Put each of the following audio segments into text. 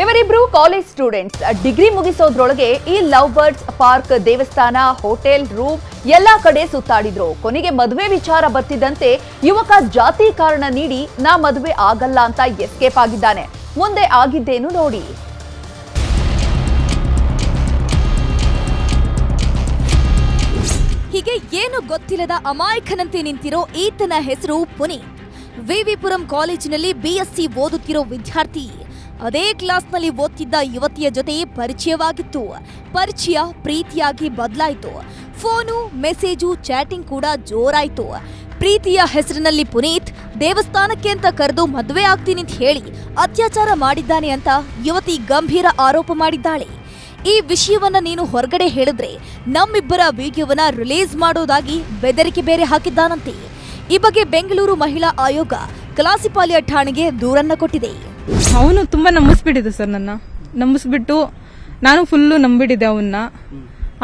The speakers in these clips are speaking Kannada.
ಇವರಿಬ್ರು ಕಾಲೇಜ್ ಸ್ಟೂಡೆಂಟ್ಸ್ ಡಿಗ್ರಿ ಮುಗಿಸೋದ್ರೊಳಗೆ ಈ ಲವ್ ಬರ್ಡ್ಸ್ ಪಾರ್ಕ್ ದೇವಸ್ಥಾನ ಹೋಟೆಲ್ ರೂಮ್ ಎಲ್ಲಾ ಕಡೆ ಸುತ್ತಾಡಿದ್ರು. ಕೊನೆಗೆ ಮದುವೆ ವಿಚಾರ ಬರ್ತಿದ್ದಂತೆ ಯುವಕ ಜಾತಿ ಕಾರಣ ನೀಡಿ, ನಾ ಮದುವೆ ಆಗಲ್ಲ ಅಂತ ಎಸ್ಕೇಪ್ ಆಗಿದ್ದಾನೆ. ಮುಂದೆ ಆಗಿದ್ದೇನು ನೋಡಿ. ಹೀಗೆ ಏನು ಗೊತ್ತಿಲ್ಲದ ಅಮಾಯಕನಂತೆ ನಿಂತಿರೋ ಈತನ ಹೆಸರು ಪುನಿ. ವಿವಿಪುರಂ ಕಾಲೇಜಿನಲ್ಲಿ ಬಿಎಸ್ಸಿ ಓದುತ್ತಿರೋ ವಿದ್ಯಾರ್ಥಿ. ಅದೇ ಕ್ಲಾಸ್ನಲ್ಲಿ ಓದ್ತಿದ್ದ ಯುವತಿಯ ಜೊತೆ ಪರಿಚಯವಾಗಿತ್ತು. ಪರಿಚಯ ಪ್ರೀತಿಯಾಗಿ ಬದಲಾಯಿತು. ಫೋನು, ಮೆಸೇಜು, ಚಾಟಿಂಗ್ ಕೂಡ ಜೋರಾಯಿತು. ಪ್ರೀತಿಯ ಹೆಸರಿನಲ್ಲಿ ಪುನೀತ್, ದೇವಸ್ಥಾನಕ್ಕೆ ಅಂತ ಕರೆದು ಮದುವೆ ಆಗ್ತೀನಿ ಅಂತ ಹೇಳಿ ಅತ್ಯಾಚಾರ ಮಾಡಿದ್ದಾನೆ ಅಂತ ಯುವತಿ ಗಂಭೀರ ಆರೋಪ ಮಾಡಿದ್ದಾಳೆ. ಈ ವಿಷಯವನ್ನ ನೀನು ಹೊರಗಡೆ ಹೇಳಿದ್ರೆ ನಮ್ಮಿಬ್ಬರ ವಿಡಿಯೋವನ್ನ ರಿಲೀಸ್ ಮಾಡೋದಾಗಿ ಬೆದರಿಕೆ ಬೇರೆ ಹಾಕಿದ್ದಾನಂತೆ. ಈ ಬಗ್ಗೆ ಬೆಂಗಳೂರು ಮಹಿಳಾ ಆಯೋಗ ಕ್ಲಾಸಿಪಾಲಿಯ ಠಾಣೆಗೆ ದೂರನ್ನ ಕೊಟ್ಟಿದೆ. ಅವನು ತುಂಬಾ ನಂಬಿಸ್ಬಿಟ್ಟಿದ್ದ ಸರ್ ನನ್ನ. ನಂಬಿಸ್ಬಿಟ್ಟು ನಾನು ಫುಲ್ಲು ನಂಬಿಟ್ಟಿದ್ದೆ ಅವನ್ನ.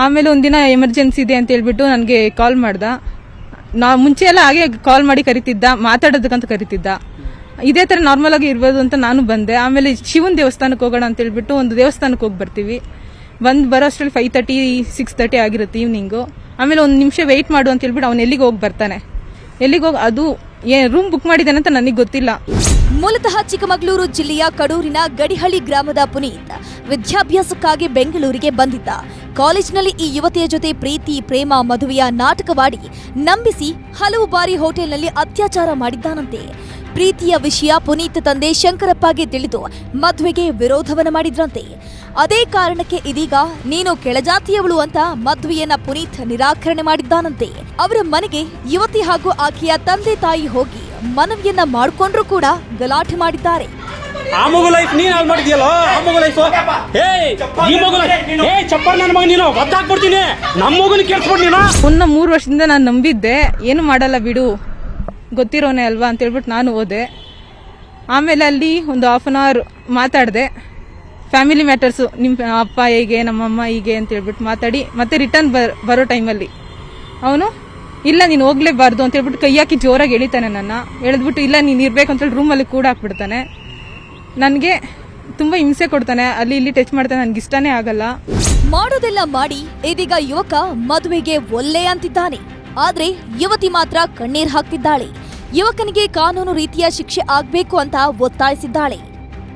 ಆಮೇಲೆ ಒಂದಿನ ಎಮರ್ಜೆನ್ಸಿ ಇದೆ ಅಂತ ಹೇಳ್ಬಿಟ್ಟು ನನಗೆ ಕಾಲ್ ಮಾಡ್ದ. ನಾ ಮುಂಚೆ ಎಲ್ಲ ಹಾಗೆ ಕಾಲ್ ಮಾಡಿ ಕರಿತಿದ್ದ, ಮಾತಾಡೋದಕ್ಕಂತ ಕರಿತಿದ್ದ. ಇದೇ ಥರ ನಾರ್ಮಲ್ ಆಗಿ ಇರ್ಬೋದು ಅಂತ ನಾನು ಬಂದೆ. ಆಮೇಲೆ ಶಿವನ್ ದೇವಸ್ಥಾನಕ್ಕೆ ಹೋಗೋಣ ಅಂತ ಹೇಳ್ಬಿಟ್ಟು ಒಂದು ದೇವಸ್ಥಾನಕ್ಕೆ ಹೋಗಿ ಬರ್ತೀವಿ. ಬಂದು ಬರೋ ಅಷ್ಟರಲ್ಲಿ ಫೈವ್ ತರ್ಟಿ ಸಿಕ್ಸ್ ತರ್ಟಿ ಆಗಿರುತ್ತೆ ಈವ್ನಿಂಗು ಆಮೇಲೆ ಒಂದು ನಿಮಿಷ ವೆಯ್ಟ್ ಮಾಡು ಅಂತ ಹೇಳ್ಬಿಟ್ಟು ಅವ್ನು ಎಲ್ಲಿಗೆ ಹೋಗಿ ಬರ್ತಾನೆ. ಎಲ್ಲಿಗೆ ಹೋಗಿ ಅದು ರೂಮ್ ಬುಕ್ ಮಾಡಿದ್ದಾನೆ ಅಂತ ನನಗೆ ಗೊತ್ತಿಲ್ಲ. ಮೂಲತಃ ಚಿಕ್ಕಮಗಳೂರು ಜಿಲ್ಲೆಯ ಕಡೂರಿನ ಗಡಿಹಳ್ಳಿ ಗ್ರಾಮದ ಪುನೀತ್ ವಿದ್ಯಾಭ್ಯಾಸಕ್ಕಾಗಿ ಬೆಂಗಳೂರಿಗೆ ಬಂದಿದ್ದ. ಕಾಲೇಜಿನಲ್ಲಿ ಈ ಯುವತಿಯ ಜೊತೆ ಪ್ರೀತಿ, ಪ್ರೇಮ, ಮದುವೆಯ ನಾಟಕವಾಡಿ ನಂಬಿಸಿ ಹಲವು ಬಾರಿ ಹೋಟೆಲ್ನಲ್ಲಿ ಅತ್ಯಾಚಾರ ಮಾಡಿದ್ದಾನಂತೆ. ಪ್ರೀತಿಯ ವಿಷಯ ಪುನೀತ್ ತಂದೆ ಶಂಕರಪ್ಪಗೆ ತಿಳಿದು ಮದುವೆಗೆ ವಿರೋಧವನ್ನು ಮಾಡಿದ್ರಂತೆ. ಅದೇ ಕಾರಣಕ್ಕೆ ಇದೀಗ ನೀನು ಕೆಳಜಾತಿಯವಳು ಅಂತ ಮದ್ವೆಯನ್ನ ಪುನೀತ್ ನಿರಾಕರಣೆ ಮಾಡಿದ್ದಾನಂತೆ. ಅವರ ಮನೆಗೆ ಯುವತಿ ಹಾಗೂ ಆಕೆಯ ತಂದೆ ತಾಯಿ ಹೋಗಿ ಮನವಿಯನ್ನ ಮಾಡಿಕೊಂಡ್ರು ಕೂಡ ಗಲಾಟೆ ಮಾಡಿದ್ದಾರೆ. ಆ ಮಗು ಲೈಫ್ ನೀನ್ ಹಾಳು ಮಾಡಿದ್ಯಲ್ಲ? ಆ ಮಗು ಲೈಫ್ ಏ ಈ ಮಗು life- ಏ ಚಪ್ಪರ್ ನನ್ನ ಮಗ ನೀನು ನಮ್ಮ ಮಗುನ ಕೇಳಿಸ್ಬಿಡ್ ನೀನು. ಮೂರು ವರ್ಷದಿಂದ ನಾನು ನಂಬಿದ್ದೆ. ಏನು ಮಾಡಲ್ಲ ಬಿಡು. ಗೊತ್ತಿರೋನೆ ಅಲ್ವಾ ಅಂತ ಹೇಳ್ಬಿಟ್ಟು ನಾನು ಹೋದೆ. ಆಮೇಲೆ ಅಲ್ಲಿ ಒಂದು ಹಾಫ್ ಅನ್ ಅವರ್ ಮಾತಾಡಿದೆ. ಫ್ಯಾಮಿಲಿ ಮ್ಯಾಟರ್ಸು ನಿಮ್ಮ ಅಪ್ಪ ಹೇಗೆ, ನಮ್ಮಮ್ಮ ಹೀಗೆ ಅಂತ ಹೇಳ್ಬಿಟ್ಟು ಮಾತಾಡಿ, ಮತ್ತೆ ರಿಟರ್ನ್ ಬರೋ ಟೈಮಲ್ಲಿ ಅವನು, ಇಲ್ಲ ನೀನು ಹೋಗ್ಲೇಬಾರ್ದು ಅಂತ ಹೇಳ್ಬಿಟ್ಟು ಕೈ ಹಾಕಿ ಜೋರಾಗಿ ಎಳಿತಾನೆ ನನ್ನ. ಎಳೆದ್ಬಿಟ್ಟು, ಇಲ್ಲ ನೀನು ಇರ್ಬೇಕು ಅಂತೇಳಿ ರೂಮಲ್ಲಿ ಕೂಡ ಹಾಕ್ಬಿಡ್ತಾನೆ. ನನಗೆ ತುಂಬ ಹಿಂಸೆ ಕೊಡ್ತಾನೆ. ಅಲ್ಲಿ ಇಲ್ಲಿ ಟಚ್ ಮಾಡ್ತಾನೆ, ನನಗೆ ಇಷ್ಟನೇ ಆಗಲ್ಲ. ಮಾಡೋದೆಲ್ಲ ಮಾಡಿ, ಇದೀಗ ಯುವಕ ಮದುವೆಗೆ ಒಲ್ಲೆ ಅಂತಿದ್ದಾನೆ. ಆದ್ರೆ ಯುವತಿ ಮಾತ್ರ ಕಣ್ಣೀರ್ ಹಾಕ್ತಿದ್ದಾಳೆ. ಯುವಕನಿಗೆ ಕಾನೂನು ರೀತಿಯ ಶಿಕ್ಷೆ ಆಗ್ಬೇಕು ಅಂತ ಒತ್ತಾಯಿಸಿದ್ದಾಳೆ.